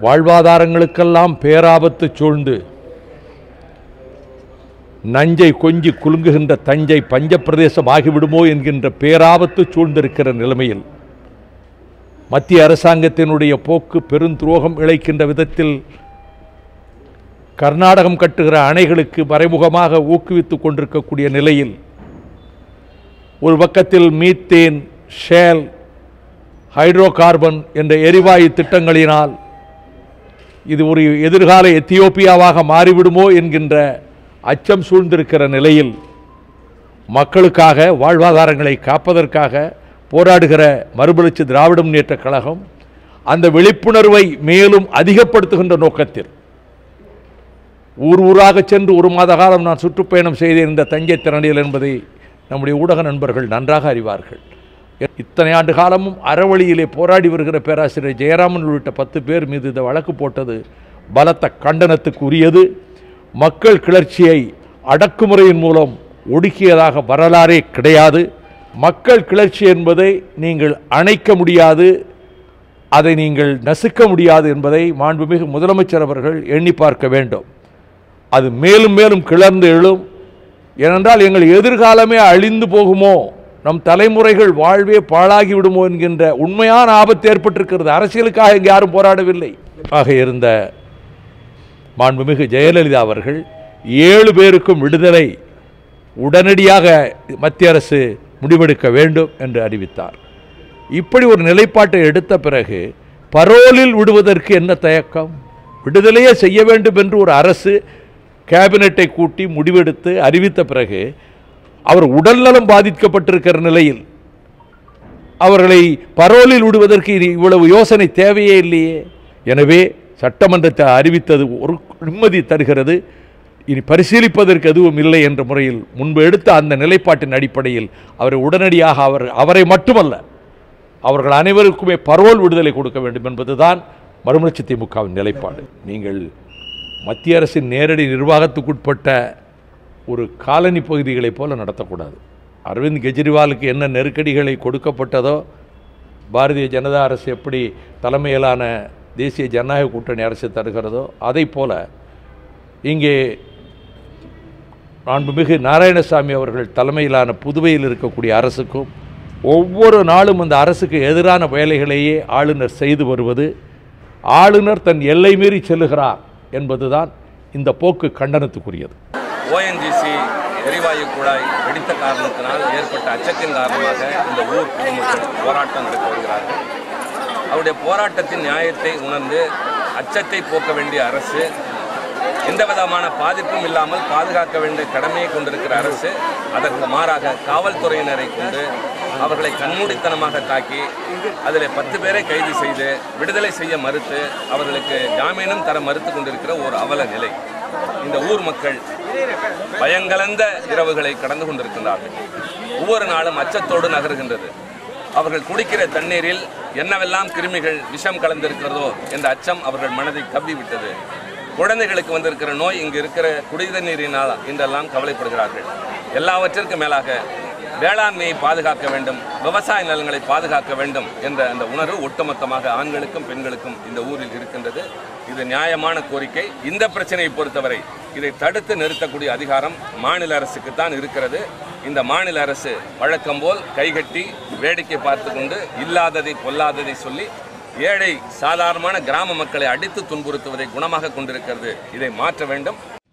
வாழ்வாதாரங்களுக்கெல்லாம் பேராபத்து சூழ்ந்து நஞ்சை கொஞ்சி குலுங்குகின்ற தஞ்சை பஞ்சப்பிரதேசம் ஆகிவிடுமோ என்கின்ற பேராபத்து சூழ்ந்திருக்கிற நிலைமையில் மத்திய அரசாங்கத்தினுடைய போக்கு பெருந்துரோகம் இழைக்கின்ற விதத்தில் கர்நாடகம் கட்டுகிற அணைகளுக்கு மறைமுகமாக ஊக்குவித்துக் கொண்டிருக்கக்கூடிய நிலையில் ஒரு பக்கத்தில் மீத்தேன் ஷேல் ஹைட்ரோ கார்பன் என்ற எரிவாயு திட்டங்களினால் இது ஒரு எதிர்கால எத்தியோப்பியாவாக மாறிவிடுமோ என்கின்ற அச்சம் சூழ்ந்திருக்கிற நிலையில் மக்களுக்காக வாழ்வாதாரங்களை காப்பதற்காக போராடுகிற மறுமலர்ச்சி திராவிட முன்னேற்ற கழகம் அந்த விழிப்புணர்வை மேலும் அதிகப்படுத்துகின்ற நோக்கத்தில் ஊர் ஊராக சென்று ஒரு மாத காலம் நான் சுற்றுப்பயணம் செய்திருந்த தஞ்சை திறனியல் என்பதை நம்முடைய ஊடக நண்பர்கள் நன்றாக அறிவார்கள். இத்தனை ஆண்டு காலமும் அறவழியிலே போராடி வருகிற பேராசிரியர் ஜெயராமன் உள்ளிட்ட பத்து பேர் மீது இந்த வழக்கு போட்டது பலத்த கண்டனத்துக்கு உரியது மக்கள் கிளர்ச்சியை அடக்குமுறையின் மூலம் ஒடுக்கியதாக வரலாறே கிடையாது. மக்கள் கிளர்ச்சி என்பதை நீங்கள் அணைக்க முடியாது. அதை நீங்கள் நசுக்க முடியாது என்பதை மாண்புமிகு முதலமைச்சர் அவர்கள் எண்ணி பார்க்க வேண்டும். அது மேலும் மேலும் கிளர்ந்து எழும். ஏனென்றால் எங்கள் எதிர்காலமே அழிந்து போகுமோ? நம் தலைமுறைகள் வாழ்வே பாழாகி விடுமோ என்கின்ற உண்மையான ஆபத்து ஏற்பட்டிருக்கிறது. அரசியலுக்காக இங்கே யாரும் போராடவில்லை. ஆக இருந்த மாண்புமிகு ஜெயலலிதா அவர்கள் ஏழு பேருக்கும் விடுதலை உடனடியாக மத்திய அரசு முடிவெடுக்க வேண்டும் என்று அறிவித்தார். இப்படி ஒரு நிலைப்பாட்டை எடுத்த பிறகு பரோலில் விடுவதற்கு என்ன தயக்கம்? விடுதலையே செய்ய வேண்டும் என்று ஒரு அரசு கேபினட்டை கூட்டி முடிவெடுத்து அறிவித்த பிறகு அவர் உடல்நலம் பாதிக்கப்பட்டிருக்கிற நிலையில் அவர்களை பரோலில் விடுவதற்கு இனி இவ்வளவு யோசனை தேவையே இல்லையே. எனவே சட்டமன்றத்தை அறிவித்தது ஒரு நிம்மதி தருகிறது. இனி பரிசீலிப்பதற்கு எதுவும் இல்லை என்ற முறையில் முன்பு எடுத்த அந்த நிலைப்பாட்டின் அடிப்படையில் அவரை உடனடியாக அவர் அவரை மட்டுமல்ல அவர்கள் அனைவருக்குமே பரோல் விடுதலை கொடுக்க வேண்டும் என்பதுதான் மறுமலர்ச்சி திமுகவின் நிலைப்பாடு. நீங்கள் மத்திய அரசின் நேரடி நிர்வாகத்துக்குட்பட்ட ஒரு காலனி பகுதிகளைப் போல நடத்தக்கூடாது. அரவிந்த் கெஜ்ரிவாலுக்கு என்ன நெருக்கடிகளை கொடுக்கப்பட்டதோ பாரதிய ஜனதா அரசு எப்படி தலைமையிலான தேசிய ஜனநாயக கூட்டணி அரசு தருகிறதோ அதை போல இங்கே மாண்புமிகு நாராயணசாமி அவர்கள் தலைமையிலான புதுவையில் இருக்கக்கூடிய அரசுக்கும் ஒவ்வொரு நாளும் அந்த அரசுக்கு எதிரான வேலைகளையே ஆளுநர் செய்து வருவது ஆளுநர் தன் எல்லை மீறி செல்லுகிறார் என்பதுதான் இந்த போக்கு கண்டனத்துக்குரியது. ஓஎன்ஜிசி எரிவாயு குழாய் வெடித்த காரணத்தினால் ஏற்பட்ட அச்சத்தின் காரணமாக இந்த ஊர் பொதுமக்கள் போராட்டம் நடத்தி வருகிறார்கள். அவருடைய போராட்டத்தின் நியாயத்தை உணர்ந்து அச்சத்தை போக்க வேண்டிய அரசு எந்த விதமான பாதிப்பும் இல்லாமல் பாதுகாக்க வேண்டிய கடமையை கொண்டிருக்கிற அரசு அதற்கு மாறாக காவல்துறையினரை கொண்டு அவர்களை கண்மூடித்தனமாக தாக்கி அதில் பத்து பேரை கைது செய்து விடுதலை செய்ய மறுத்து அவர்களுக்கு ஜாமீனும் தர மறுத்து கொண்டிருக்கிற ஒரு அவல நிலை. இந்த ஊர் மக்கள் பயங்கலந்த இரவுகளை கடந்து கொண்டிருக்கின்றார்கள். ஒவ்வொரு நாளும் அச்சத்தோடு நகர்கின்றது. அவர்கள் குடிக்கிற தண்ணீரில் என்னவெல்லாம் கிருமிகள் விஷம் கலந்திருக்கிறதோ என்ற அச்சம் அவர்கள் மனதை கவ்விவிட்டது குழந்தைகளுக்கு வந்திருக்கிற நோய் இங்கு இருக்கிற குடித நீரினால் என்றெல்லாம் கவலைப்படுகிறார்கள். எல்லாவற்றிற்கும் மேலாக வேளாண்மையை பாதுகாக்க வேண்டும் விவசாய நிலங்களை பாதுகாக்க வேண்டும் என்ற அந்த உணர்வு ஒட்டுமொத்தமாக ஆண்களுக்கும் பெண்களுக்கும் இந்த ஊரில் இருக்கின்றது. இது நியாயமான கோரிக்கை. இந்த பிரச்சனையை பொறுத்தவரை இதை தடுத்து நிறுத்தக்கூடிய அதிகாரம் மாநில அரசுக்கு தான் இருக்கிறது. இந்த மாநில அரசு வழக்கம் போல் கைகட்டி வேடிக்கை பார்த்து கொண்டு இல்லாததை கொல்லாததை சொல்லி ஏழை சாதாரணமான கிராம மக்களை அடித்து துன்புறுத்துவதை குணமாக கொண்டிருக்கிறது. இதை மாற்ற வேண்டும்.